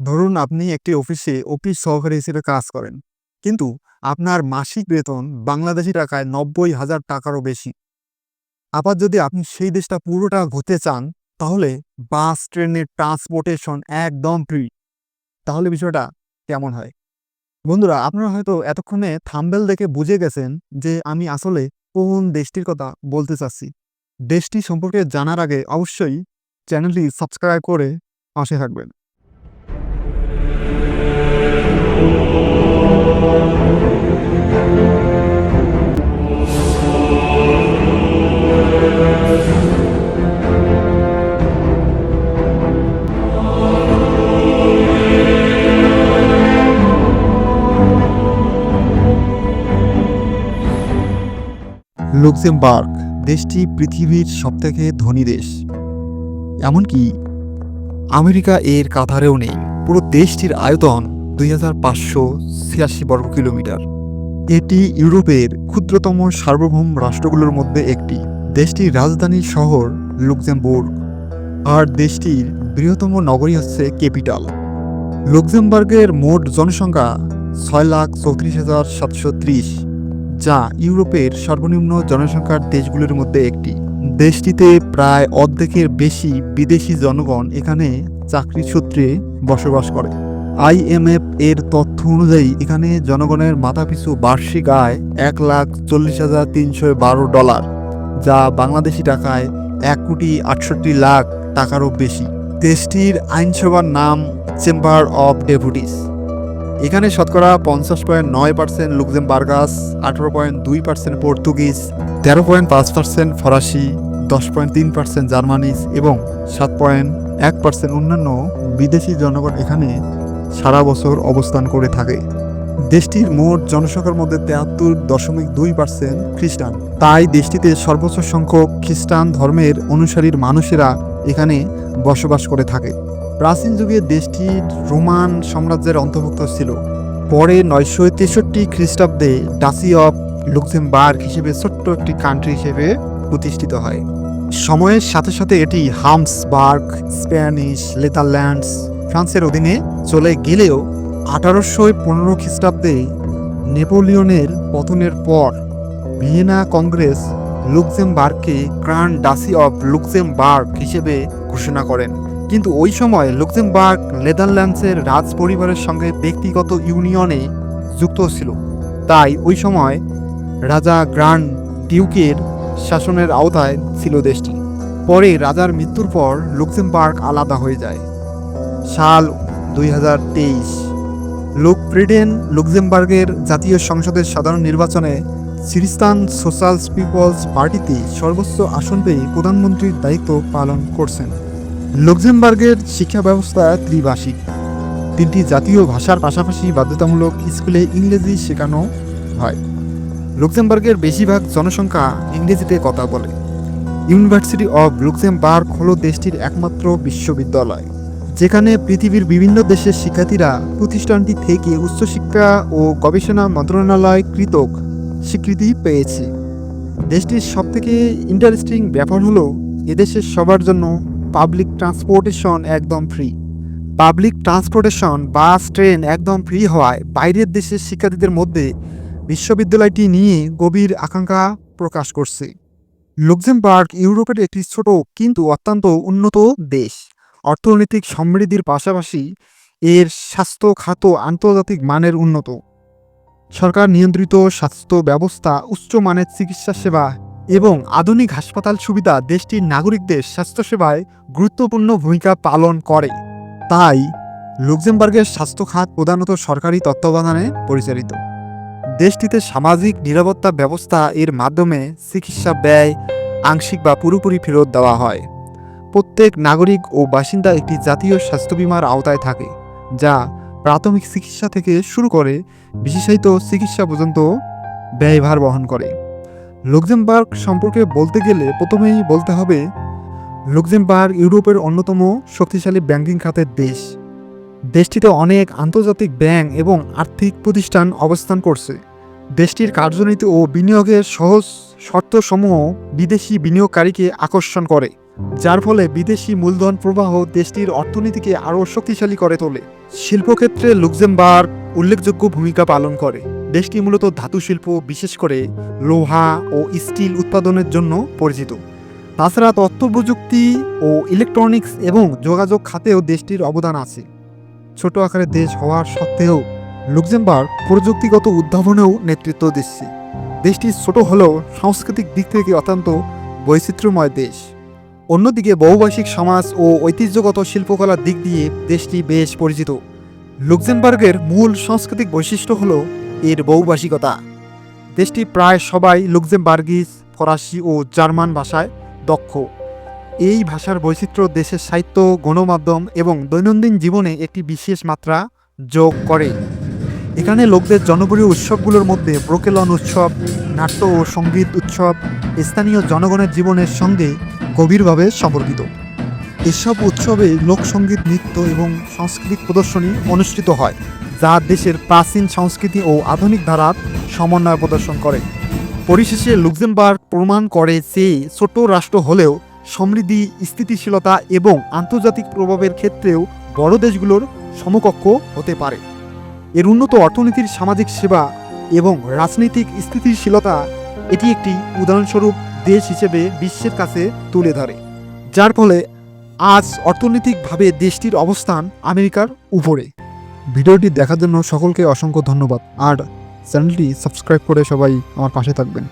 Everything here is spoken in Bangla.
ধরুন আপনি একটি অফিসে অফিস সহকারী হিসেবে কাজ করেন, কিন্তু আপনার মাসিক বেতন বাংলাদেশি টাকায় নব্বই হাজার টাকারও বেশি। আবার যদি আপনি সেই দেশটা পুরোটা ঘুরতে চান, তাহলে বাস, ট্রেনের ট্রান্সপোর্টেশন একদম ফ্রি তাহলে বিষয়টা কেমন হয়? বন্ধুরা, আপনারা হয়তো এতক্ষণে থাম্বেল দেখে বুঝে গেছেন যে আমি আসলে কোন দেশটির কথা বলতে চাচ্ছি। দেশটি সম্পর্কে জানার আগে অবশ্যই চ্যানেলটি সাবস্ক্রাইব করে পাশে থাকবেন। লুক্সেমবার্গ দেশটি পৃথিবীর সবথেকে ধনী দেশ। এমনকি আমেরিকা এর কাতারেও নেই পুরো দেশটির আয়তন দুই হাজার পাঁচশো ছিয়াশি বর্গ কিলোমিটার। এটি ইউরোপের ক্ষুদ্রতম সার্বভৌম রাষ্ট্রগুলোর মধ্যে একটি। দেশটির রাজধানী শহর লুক্সেমবুর্গ। আর দেশটির বৃহত্তম নগরী হচ্ছে ক্যাপিটাল। লুক্সেমবার্গের মোট জনসংখ্যা ছয় লাখ চৌত্রিশ হাজার সাতশো ত্রিশ, যা ইউরোপের সর্বনিম্ন জনসংখ্যার দেশগুলোর মধ্যে একটি। দেশটিতে প্রায় অর্ধেকের বেশি বিদেশি জনগণ এখানে চাকরি সূত্রে বসবাস করে। আইএমএফ এর তথ্য অনুযায়ী এখানে জনগণের মাথাপিছু বার্ষিক আয় এক লাখ চল্লিশ হাজার তিনশো বারো ডলার, যা বাংলাদেশি টাকায় এক কোটি আটষট্টি লাখ টাকারও বেশি। দেশটির আইনসভার নাম চেম্বার অব ডেপুটিস। এখানে শতকরা পঞ্চাশ পয়েন্ট নয় পার্সেন্ট লুক্সেমবার্গাস আঠারো পয়েন্ট দুই পার্সেন্ট পর্তুগিজ, তেরো পয়েন্ট পাঁচ পার্সেন্ট ফরাসি, দশ পয়েন্ট তিন পার্সেন্ট জার্মানিজ এবং সাত পয়েন্ট এক পার্সেন্ট অন্যান্য বিদেশি জনগণ এখানে সারা বছর অবস্থান করে থাকে। দেশটির মোট জনসংখ্যার মধ্যে তেহাত্তর দশমিক দুই পার্সেন্ট খ্রিস্টান। তাই দেশটিতে সর্বোচ্চ সংখ্যক খ্রিস্টান ধর্মের অনুসারীর মানুষেরা এখানে বসবাস করে থাকে। প্রাচীন যুগে দেশটি রোমান সাম্রাজ্যের অন্তর্ভুক্ত ছিল। পরে নয়শো তেষট্টি খ্রিস্টাব্দে ডাসি অফ লুক্সেমবার্গ হিসেবে ছোট্ট একটি কান্ট্রি হিসেবে প্রতিষ্ঠিত হয়। সময়ের সাথে সাথে এটি হামসবার্গ, স্প্যানিশ, নেদারল্যান্ডস ফ্রান্সের অধীনে চলে গেলেও আঠারোশো পনেরো খ্রিস্টাব্দে নেপোলিয়নের পতনের পর ভিয়েনা কংগ্রেস লুক্সেমবার্গকে ক্রান ডাসি অফ লুক্সেমবার্গ হিসেবে ঘোষণা করেন। কিন্তু ওই সময় লুক্সেমবার্গ নেদারল্যান্ডসের রাজ পরিবারের সঙ্গে ব্যক্তিগত ইউনিয়নে যুক্ত ছিল। তাই ওই সময় রাজা গ্রান্ড ডিউকের শাসনের আওতায় ছিল দেশটি। পরে রাজার মৃত্যুর পর লুক্সেমবার্গ আলাদা হয়ে যায়। সাল দুই হাজার তেইশ। লোক ব্রিটেন, লুক্সেমবার্গের জাতীয় সংসদের সাধারণ নির্বাচনে সিরিস্তান সোশ্যাল পিপলস পার্টিতে সর্বোচ্চ আসন পেয়ে প্রধানমন্ত্রীর দায়িত্ব পালন করছেন। লুক্সেমবার্গের শিক্ষা ব্যবস্থা ত্রিভাষিক। তিনটি জাতীয় ভাষার পাশাপাশি বাধ্যতামূলক স্কুলে ইংরেজি শেখানো হয়। লুক্সেমবার্গের বেশিরভাগ জনসংখ্যা ইংরেজিতে কথা বলে। ইউনিভার্সিটি অব লুক্সেমবার্গ হল দেশটির একমাত্র বিশ্ববিদ্যালয়। যেখানে পৃথিবীর বিভিন্ন দেশের শিক্ষার্থীরা প্রতিষ্ঠানটি থেকে উচ্চশিক্ষা ও গবেষণা মন্ত্রণালয় কৃতক স্বীকৃতি পেয়েছে। দেশটির সবথেকে ইন্টারেস্টিং ব্যাপার হলো এদেশের সবার জন্য পাবলিক ট্রান্সপোর্টেশন একদম free. Public transportation bus train একদম ফ্রি হওয়ায় বাইরের দেশের শিক্ষার্থীদের মধ্যে বিশ্ববিদ্যালয়টি নিয়ে গভীর আকাঙ্ক্ষা প্রকাশ করছে। লুক্সেমবার্গ ইউরোপের একটি ছোট কিন্তু অত্যন্ত উন্নত দেশ। অর্থনৈতিক সমৃদ্ধির পাশাপাশি এর স্বাস্থ্য খাত আন্তর্জাতিক মানের উন্নত। সরকার নিয়ন্ত্রিত স্বাস্থ্য ব্যবস্থা, উচ্চ মানের চিকিৎসা সেবা এবং আধুনিক হাসপাতাল সুবিধা দেশটির নাগরিকদের স্বাস্থ্যসেবায় গুরুত্বপূর্ণ ভূমিকা পালন করে। তাই লুক্সেমবার্গের স্বাস্থ্য খাত প্রধানত সরকারি তত্ত্বাবধানে পরিচালিত। দেশটিতে সামাজিক নিরাপত্তা ব্যবস্থা এর মাধ্যমে চিকিৎসা ব্যয়, আংশিক বা পুরোপুরি ফেরত দেওয়া হয়। প্রত্যেক নাগরিক ও বাসিন্দা একটি জাতীয় স্বাস্থ্য বিমার আওতায় থাকে, যা প্রাথমিক চিকিৎসা থেকে শুরু করে বিশেষায়িত চিকিৎসা পর্যন্ত ব্যয়ভার বহন করে। লুক্সেমবার্গ সম্পর্কে বলতে গেলে প্রথমেই বলতে হবে, লুক্সেমবার্গ ইউরোপের অন্যতম শক্তিশালী ব্যাংকিং খাতের দেশ। দেশটিতে অনেক আন্তর্জাতিক ব্যাংক এবং আর্থিক প্রতিষ্ঠান অবস্থান করছে। দেশটির কার্যনীতি ও বিনিয়োগের সহজ শর্তসমূহ বিদেশি বিনিয়োগকারীকে আকর্ষণ করে। যার ফলে বিদেশি মূলধন প্রবাহ দেশটির অর্থনীতিকে আরও শক্তিশালী করে তোলে। শিল্পক্ষেত্রে লুক্সেমবার্গ উল্লেখযোগ্য ভূমিকা পালন করে। দেশটি মূলত ধাতু শিল্প, বিশেষ করে লোহা ও স্টিল উৎপাদনের জন্য পরিচিত। তাছাড়া তথ্য প্রযুক্তি ও ইলেকট্রনিক্স এবং যোগাযোগ খাতেও দেশটির অবদান আছে। ছোট আকারের দেশ হওয়ার সত্ত্বেও লুক্সেমবার্গ প্রযুক্তিগত উদ্ভাবনেও নেতৃত্ব দিচ্ছে। দেশটি ছোট হলেও সাংস্কৃতিক দিক থেকে অত্যন্ত বৈচিত্র্যময় দেশ। অন্যদিকে বহুভাষিক সমাজ ও ঐতিহ্যগত শিল্পকলার দিক দিয়ে দেশটি বেশ পরিচিত। লুক্সেমবার্গের মূল সাংস্কৃতিক বৈশিষ্ট্য হল এর বহুভাষিকতা। দেশটি প্রায় সবাই লুক্সেমবার্গিস ফরাসি ও জার্মান ভাষায় দক্ষ। এই ভাষার বৈচিত্র্য দেশের সাহিত্য, গণমাধ্যম এবং দৈনন্দিন জীবনে একটি বিশেষ মাত্রা যোগ করে। এখানে লোকদের জনপ্রিয় উৎসবগুলোর মধ্যে ব্রোকেলন উৎসব, নাট্য ও সংগীত উৎসব, স্থানীয় জনগণের জীবনের সঙ্গে গভীরভাবে সম্পর্কিত। এসব উৎসবে লোকসঙ্গীত নৃত্য এবং সাংস্কৃতিক প্রদর্শনী অনুষ্ঠিত হয়, যা দেশের প্রাচীন সংস্কৃতি ও আধুনিক ধারার সমন্বয় প্রদর্শন করে। পরিশেষে লুক্সেমবার্গ প্রমাণ করে যে ছোট রাষ্ট্র হলেও সমৃদ্ধি, স্থিতিশীলতা এবং আন্তর্জাতিক প্রভাবের ক্ষেত্রেও বড় দেশগুলোর সমকক্ষ হতে পারে। এর উন্নত অর্থনীতির সামাজিক সেবা এবং রাজনৈতিক স্থিতিশীলতা এটি একটি উদাহরণস্বরূপ দেশ হিসেবে বিশ্বের কাছে তুলে ধরে, যার ফলে আজ অর্থনৈতিকভাবে দেশটির অবস্থান আমেরিকার উপরে। ভিডিওটি দেখার জন্য সকলকে অসংখ্য ধন্যবাদ। আর চ্যানেলটি সাবস্ক্রাইব করে সবাই আমার পাশে থাকবেন।